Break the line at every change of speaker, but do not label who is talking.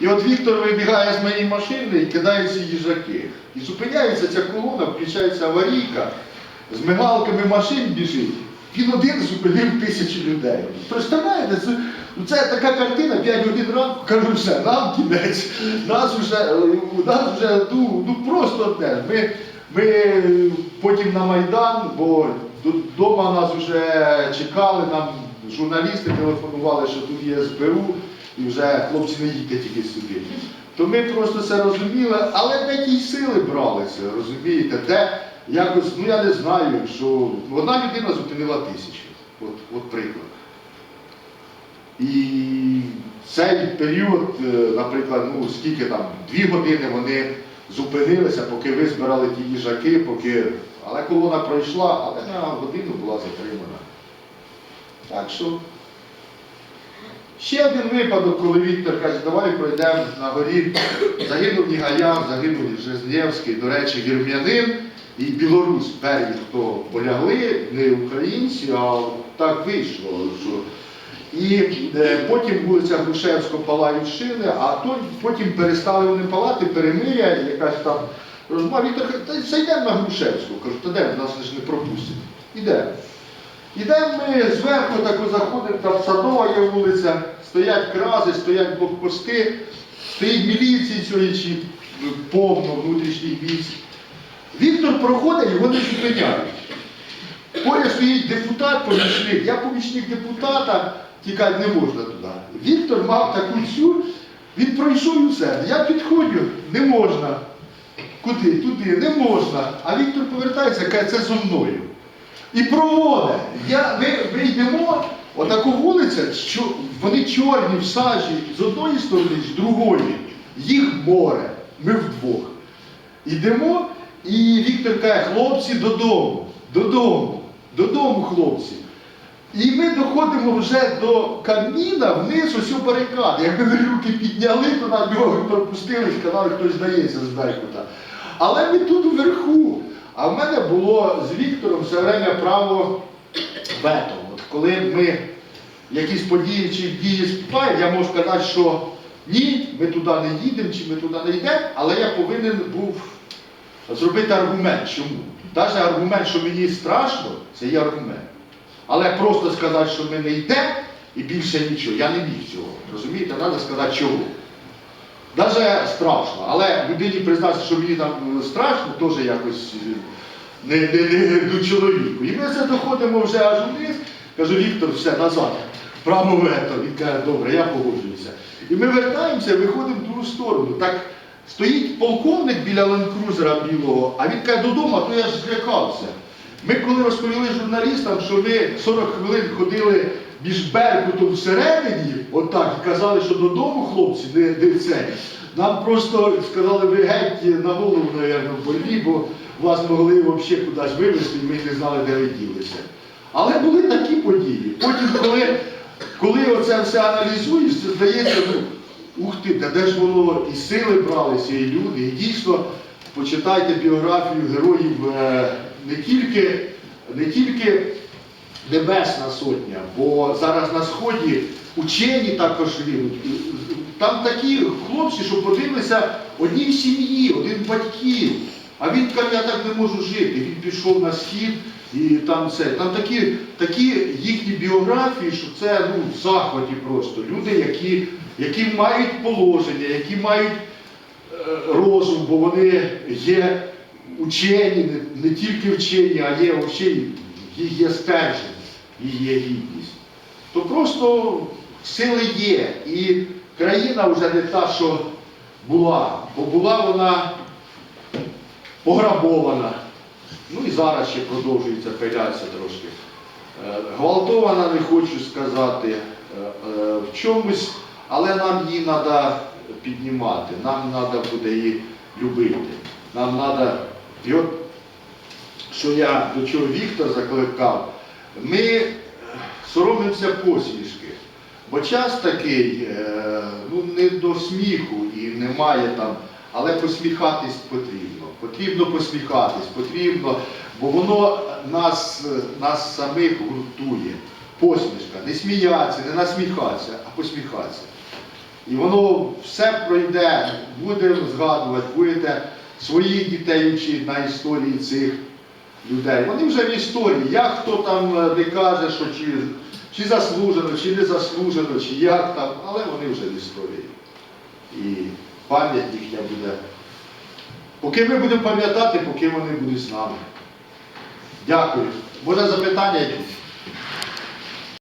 І от Віктор вибігає з моєї машини і ці їжаки. І зупиняється ця колона, включається аварійка, з мигалками машин біжить. Він один зупинив тисячі людей. Представляєте, це, ну, це така картина, 5 годин ранку, кажу, все, нам кінець. Нас вже, нас вже ну, ну просто одне. Ми, ми потім на Майдан, бо вдома нас вже чекали, нам журналісти телефонували, що тут є СБУ, і вже хлопці не їдьте тільки сюди. То ми просто це розуміли, але де ті сили бралися, розумієте, де якось, ну я не знаю, що одна людина зупинила тисячу. От, от приклад. І цей період, е, наприклад, ну скільки там, дві години вони зупинилися, поки ви збирали ті їжаки, поки. Але колона пройшла, але на годину була затримана. Так що. Ще один випадок, коли Віктор каже, давай пройдемо на горі. Загинув Нігаян, загинув Жизнєвський, до речі, вірм'янин і білорус перві, хто полягли, не українці, а так вийшло. Що... І е, потім вулиця Грушевського палають шини, а то, потім перестали вони палати, перемиря, якась там розмова. Віктор каже, зайдемо на Грушевську. Кажу, та де нас ж не пропустять. Ідемо. Ідемо ми зверху тако заходимо, там садова є вулиця, стоять крази, стоять блокпости, стоїть міліції чи повно внутрішніх військ. Віктор проходить, його не зупиняють. Поряд стоїть депутат, помічник. Я помічник депутата, тікати не можна туди. Віктор мав таку цю, він пройшов і все. Я підходжу, не можна. Куди? Туди, не можна. А Віктор повертається, каже, це зо мною. І проводить. Я, ми, ми йдемо, отаку вулиця, що вони чорні в сажі з одної сторони, з другої. Їх море. Ми вдвох. Йдемо, і Віктор каже, хлопці додому, додому, додому, хлопці. І ми доходимо вже до каміна вниз ось у барикади. Як ми руки підняли, то нам його пропустили, сказали, хтось здається з Беркута. Але ми тут вверху. А в мене було з Віктором все время право вето. От коли ми якісь події чи дії співаємо, я можу сказати, що ні, ми туди не їдемо, чи ми туди не йдемо, але я повинен був зробити аргумент. Чому? Навіть аргумент, що мені страшно, це є аргумент. Але просто сказати, що ми не йдемо і більше нічого, я не міг цього. Розумієте, треба сказати чого. Навіть страшно, але людині признатися, що мені там страшно, теж якось е, не, не, не до чоловіку. І ми це доходимо вже аж вниз. Кажу, Віктор, все, назад. Право вето. Він каже, добре, я погоджуюся. І ми вертаємося, виходимо в другу сторону. Так стоїть полковник біля ленд-крузера білого, а він каже, додому, то я ж злякався. Ми коли розповіли журналістам, що ми 40 хвилин ходили між Беркутом всередині, отак, і казали, що додому, хлопці, не, не це. Нам просто сказали, ви геть на голову, мабуть, больні, бо вас могли взагалі кудись вивезти, і ми не знали, де ви ділися. Але були такі події. Потім, коли, коли оце все аналізуєш, це здається, ну, ух ти, та де ж воно і сили бралися, і люди. І дійсно, почитайте біографію героїв е, не тільки, не тільки Небесна Сотня, бо зараз на Сході учені також гинуть. Там такі хлопці, що подивилися одній сім'ї, один батьків. А він каже, я так не можу жити. Він пішов на схід і там це. Там такі, такі їхні біографії, що це ну, в захваті просто. Люди, які, які мають положення, які мають е, розум, бо вони є учені, не тільки вчені, а є вчені, їх є стержень, їх є гідність. То просто сили є. І країна вже не та, що була, бо була вона пограбована. Ну і зараз ще продовжується пилятися трошки. Е, Гвалтована, не хочу сказати, е, е, в чомусь, але нам її треба піднімати, нам треба буде її любити. Нам треба. І що я до чого Віктор закликав, ми соромимося посмішки. Бо час такий, е, ну не до сміху і немає там, але посміхатись потрібно. Потрібно посміхатись, потрібно, бо воно нас, е, нас самих гуртує. Посмішка. Не сміятися, не насміхатися, а посміхатися. І воно все пройде, будемо згадувати, будете своїх дітей вчити на історії цих людей. Вони вже в історії. Як хто там не каже, що чи, чи заслужено, чи не заслужено, чи як там, але вони вже в історії. І пам'ять їхня буде. Поки ми будемо пам'ятати, поки вони будуть з нами. Дякую. Може запитання якісь?